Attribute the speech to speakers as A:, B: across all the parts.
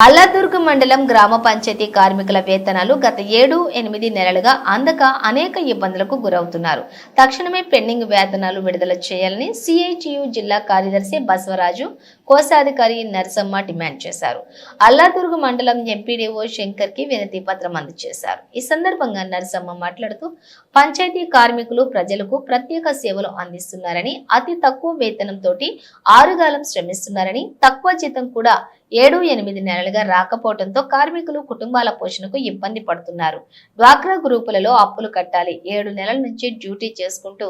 A: అల్లాదుర్గ్ మండలం గ్రామ పంచాయతీ కార్మికుల వేతనాలు గత ఏడు ఎనిమిది నెలలుగా అందక అనేక ఇబ్బందులకు గురవుతున్నారు. తక్షణమే పెండింగ్ వేతనాలు విడుదల చేయాలని సిఐటియు జిల్లా కార్యదర్శి బసవరాజు కోశాధికారి నరసమ్మ డిమాండ్ చేశారు. అల్లాదుర్గ్ మండలం ఎంపీడీఓ శంకర్కి వినతి పత్రం అందజేశారు. ఈ సందర్భంగా నరసమ్మ మాట్లాడుతూ పంచాయతీ కార్మికులు ప్రజలకు ప్రత్యేక సేవలు అందిస్తున్నారని అతి తక్కువ వేతనంతో ఆరుగాలం శ్రమిస్తున్నారని తక్కువ జీతం కూడా ఏడు ఎనిమిది నెలలుగా రాకపోవడంతో కార్మికులు కుటుంబాల పోషణకు ఇబ్బంది పడుతున్నారు. డ్వాక్రా గ్రూపులలో అప్పులు కట్టాలి ఏడు నెలల నుంచి డ్యూటీ చేసుకుంటూ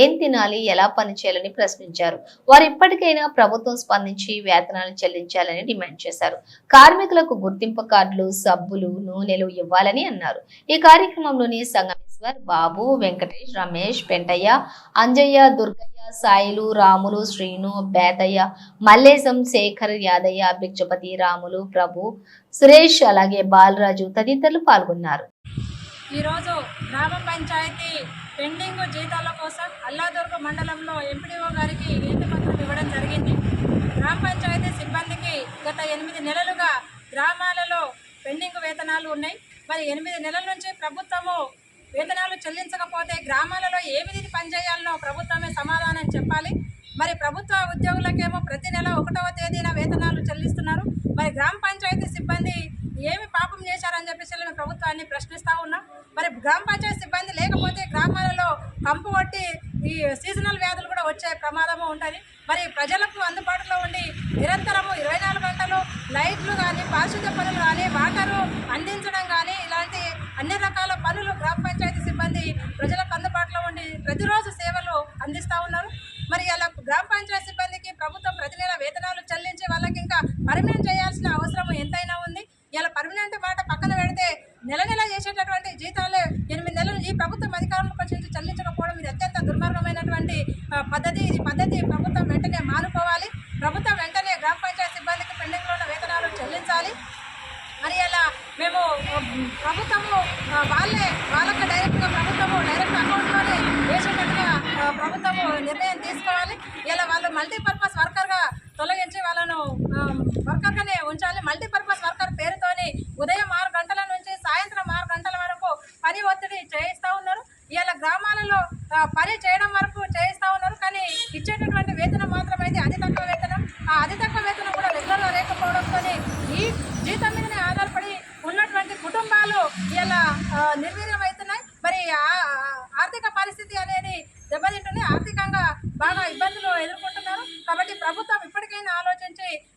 A: ఏం తినాలి ఎలా పనిచేయాలని ప్రశ్నించారు. వారు ఇప్పటికైనా ప్రభుత్వం స్పందించి వేతనాలు చెల్లించాలని డిమాండ్ చేశారు. కార్మికులకు గుర్తింపు కార్డులు సబ్బులు నూనెలు ఇవ్వాలని అన్నారు. ఈ కార్యక్రమంలోని సంగమేశ్వర్ బాబు వెంకటేష్ రమేష్ పెంటయ్య అంజయ్య దుర్గయ్య సాయిలు రాములు శ్రీను బేతయ్య మల్లేశం శేఖర్ యాదయ్య భిక్షపతి రాములు ప్రభు సురేష్ అలాగే బాలరాజు తదితరులు పాల్గొన్నారు.
B: ఈరోజు గ్రామ పంచాయతీ పెండింగ్ జీతాల కోసం అల్లాదుర్గ మండలంలో ఎంపీడీఓ గారికి వినతి పత్రం ఇవ్వడం జరిగింది. గ్రామ పంచాయతీ సిబ్బందికి గత ఎనిమిది నెలలుగా గ్రామాలలో పెండింగ్ వేతనాలు ఉన్నాయి. మరి ఎనిమిది నెలల నుంచి ప్రభుత్వము వేతనాలు చెల్లించకపోతే గ్రామాలలో ఏ విధిని పనిచేయాలనో ప్రభుత్వమే సమాధానం చెప్పాలి. మరి ప్రభుత్వ ఉద్యోగులకేమో ప్రతి నెల ఒకటవ తేదీన వేతనాలు చెల్లిస్తున్నారు. మరి గ్రామ పంచాయతీ సిబ్బంది ఏమి పాపం చేశారని చెప్పేసి మేము ప్రభుత్వాన్ని ప్రశ్నిస్తూ ఉన్నాం. మరి గ్రామ పంచాయతీ సిబ్బంది లేకపోతే గ్రామాలలో కంపు కొట్టి ఈ సీజనల్ వ్యాధులు ప్రమాదము ఉంటుంది. మరి ప్రజలకు అందుబాటులో ఉండి నిరంతరము ఇరవై నాలుగు గంటలు లైట్లు కానీ పారిశుద్ధ్య పనులు కానీ వాటరు అందించడం కానీ ఇలాంటి అన్ని రకాల పనులు గ్రామ పంచాయతీ సిబ్బంది ప్రజలకు అందుబాటులో ఉండి ప్రతిరోజు సేవలు అందిస్తూ ఉన్నారు. మరి అలా గ్రామ పంచాయతీ సిబ్బందికి ప్రభుత్వం ప్రతి నెల వేతనాలు చెల్లించి వాళ్ళకి ఇంకా పర్మనెంట్ చేయాల్సిన అవసరం ఎంతైనా ఉంది. ఇలా పర్మనెంట్ మాట పక్కన పెడితే నెల నెల చేసేటటువంటి జీతాలు ఎనిమిది నెలలు ఈ ప్రభుత్వం అధికారంలోకి వచ్చి చెల్లించకపోవడం ఇది అత్యంత దుర్మార్గమైనటువంటి పద్ధతి ప్రభుత్వం వెంటనే మానుకోవాలి ప్రభుత్వం వెంటనే గ్రామ పంచాయతీ సిబ్బందికి పెండింగ్లో ఉన్న వేతనాలు చెల్లించాలి మరి అలా మేము ఆ, ప్రభుత్వము వాళ్ళే వాళ్ళకి డైరెక్ట్గా ప్రభుత్వము డైరెక్ట్ అకౌంట్లోనే వేసేటట్టుగా ప్రభుత్వము నిర్ణయం తీసుకోవాలి. ఇలా వాళ్ళు మల్టీపర్పస్ వర్కర్గా తొలగించి వాళ్ళను వర్కర్గానే ఉంచాలి. Multipurpose worker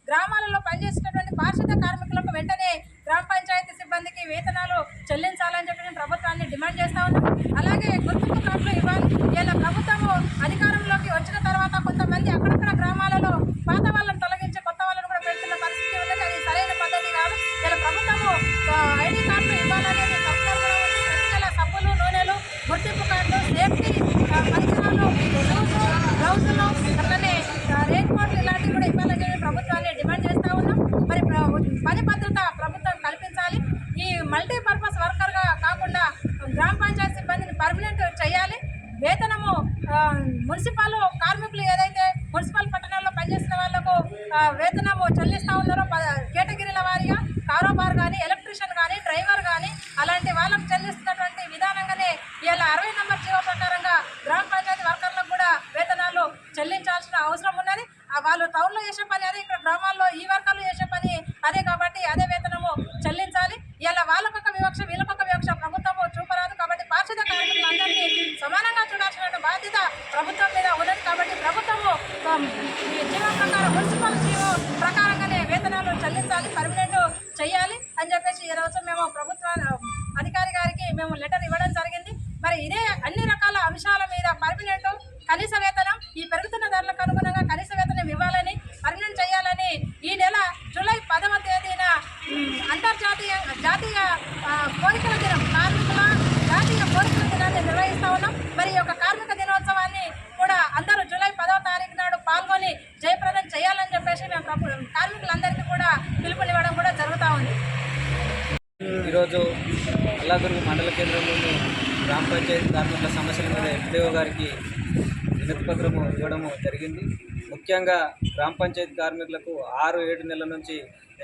B: ఆలోచించి purpose worker వర్కర్గా కాకుండా గ్రామ పంచాయతీ సిబ్బందిని పర్మనెంట్ చేయాలి. వేతనము మున్సిపల్ కార్మికులు ఏదైతే మున్సిపల్ పట్టణాల్లో పనిచేసిన వాళ్ళకు వేతనము చెల్లిస్తూ ఉన్నారో ప- కేటగిరీల వారీగా కారోబార్ కానీ ఎలక్ట్రీషియన్ కానీ డ్రైవర్ కానీ అలాంటి వాళ్ళకు చెల్లిస్తున్నటువంటి విధానంగానే ఇలా అరవై నెంబర్ జీవో ప్రకారంగా గ్రామ పంచాయతీ వర్కర్లకు కూడా వేతనాలు చెల్లించాల్సిన అవసరం ఉన్నది. వాళ్ళు టౌన్లో చేసే పని అదే ఇక్కడ గ్రామాల్లో ఈ వర్కర్లు చేసే పని అదే కాబట్టి అదే వేతనం చెల్లించాలి ఇలా వాళ్ళకొక వివక్ష వీళ్ళకొక వివక్ష ప్రభుత్వము చూపరాదు కాబట్టి పారిశుద్ధ కార్మికులందరినీ సమానంగా చూడాల్సిన బాధ్యత ప్రభుత్వం మీద ఉన్నది కాబట్టి ప్రభుత్వము ఆ, ఈ జీవో ప్రకారం మున్సిపల్ జీవో ప్రకారంగానే వేతనాలు చెల్లించాలి పర్మనెంట్ చేయాలి అని చెప్పేసి ఈ రోజు మేము ప్రభుత్వ అధికారి గారికి మేము లెటర్ ఇవ్వడం జరిగింది. మరి ఇదే అన్ని రకాల అంశాల మీద పర్మనెంట్ కనీస వేతనం ఈ పెరుగుతున్న ధరలకు అనుగుణంగా కనీస వేతనం ఇవ్వాలని పర్మనెంట్ చేయాలని ఈ నెల జూలై పదవ తేదీన ఉమ్, అంతర్జాతీయ జాతీయ ఆ, కోరికల దినం కార్మికుల జాతీయ కోరికల దినాన్ని నిర్వహిస్తా ఉన్నాం మరి ఈ యొక్క కార్మిక దినోత్సవాన్ని కూడా అందరూ జూలై పదవ తారీఖు నాడు పాల్గొని జయప్రదం చేయాలని చెప్పేసి మేము ప్రభు- కార్మికులందరికీ కూడా పిలుపునివ్వడం కూడా జరుగుతూ ఉంది
C: ఈరోజు అల్లాదుర్గ మండల కేంద్రంలోని గ్రామ పంచాయతీ కార్మికుల సమస్యల మీద ఎంపీఓ గారికి వినతి పత్రము ఇవ్వడము జరిగింది. ముఖ్యంగా గ్రామ పంచాయతీ కార్మికులకు ఆరు ఏడు నెలల నుంచి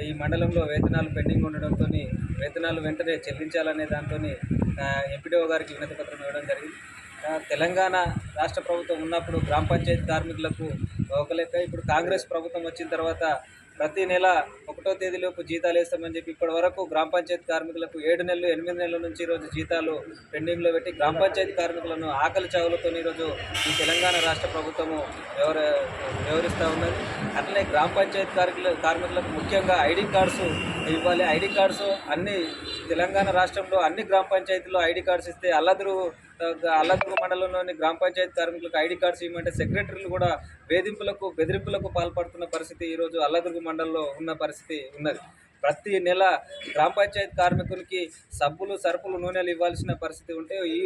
C: ఈ మండలంలో వేతనాలు పెండింగ్ ఉండడంతో వేతనాలు వెంటనే చెల్లించాలనే దాంతో ఎంపీడీఓ గారికి వినతి పత్రం ఇవ్వడం జరిగింది. తెలంగాణ రాష్ట్ర ప్రభుత్వం ఉన్నప్పుడు గ్రామ పంచాయతీ కార్మికులకు ఒక లెక్క ఇప్పుడు కాంగ్రెస్ ప్రభుత్వం వచ్చిన తర్వాత ప్రతి నెల ఒకటో తేదీలోపు జీతాలు వేస్తామని చెప్పి ఇప్పటి వరకు గ్రామ పంచాయతీ కార్మికులకు ఏడు నెలలు ఎనిమిది నెలల నుంచి ఈరోజు జీతాలు పెండింగ్లో పెట్టి గ్రామ పంచాయతీ కార్మికులను ఆకలి చావులతో ఈరోజు ఈ తెలంగాణ రాష్ట్ర ప్రభుత్వము వ్యవహ వ్యవహరిస్తూ ఉన్నది. అట్లనే గ్రామ పంచాయతీ కార్మికుల కార్మికులకు ముఖ్యంగా ఐడి కార్డ్స్ ఇవ్వాలి. ఐడి కార్డ్స్ అన్ని తెలంగాణ రాష్ట్రంలో అన్ని గ్రామ పంచాయతీల్లో ఐడి కార్డ్స్ ఇస్తే అల్లదురు అల్లదురు మండలంలోని గ్రామ పంచాయతీ కార్మికులకు ఐడి కార్డ్స్ ఇవ్వమంటే సెక్రటరీలు కూడా వేధింపులకు బెదిరింపులకు పాల్పడుతున్న పరిస్థితి ఈరోజు అల్లదుర్గు మండలంలో ఉన్న పరిస్థితి ఉన్నది. ప్రతి నెల గ్రామ పంచాయతీ కార్మికులకి సబ్బులు సరుకులు నూనెలు ఇవ్వాల్సిన పరిస్థితి ఉంటే ఈ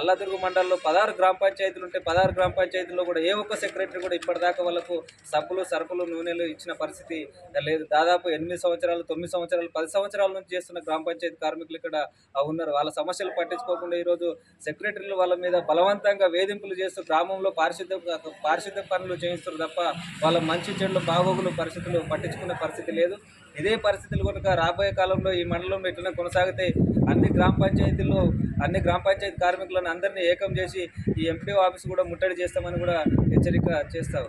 C: అల్లదుర్గు మండలంలో పదహారు గ్రామ పంచాయతీలు ఉంటే పదహారు గ్రామ పంచాయతీల్లో కూడా ఏ ఒక్క సెక్రటరీ కూడా ఇప్పటిదాకా వాళ్ళకు సబ్బులు సరుకులు నూనెలు ఇచ్చిన పరిస్థితి లేదు. దాదాపు ఎనిమిది సంవత్సరాలు తొమ్మిది సంవత్సరాలు పది సంవత్సరాల నుంచి చేస్తున్న గ్రామ పంచాయతీ కార్మికులు ఇక్కడ ఆ, ఉన్నారు. వాళ్ళ సమస్యలు పట్టించుకోకుండా ఈరోజు సెక్రటరీలు వాళ్ళ మీద బలవంతంగా వేధింపులు చేస్తూ గ్రామంలో పారిశుద్ధ్య పారిశుద్ధ్య పనులు చేయిస్తారు తప్ప వాళ్ళ మంచి చెడులు బాగోగులు పరిస్థితులు పట్టించుకునే పరిస్థితి లేదు. ఇదే పరిస్థితి పరిస్థితులు కనుక రాబోయే కాలంలో ఈ మండలంలో ఇట్లనే కొనసాగితే అన్ని గ్రామ పంచాయతీల్లో అన్ని గ్రామ పంచాయతీ కార్మికులను అందరినీ ఏకం చేసి ఈ ఎంపీఓ ఆఫీస్ కూడా ముట్టడి చేస్తామని కూడా హెచ్చరిక చేస్తాం.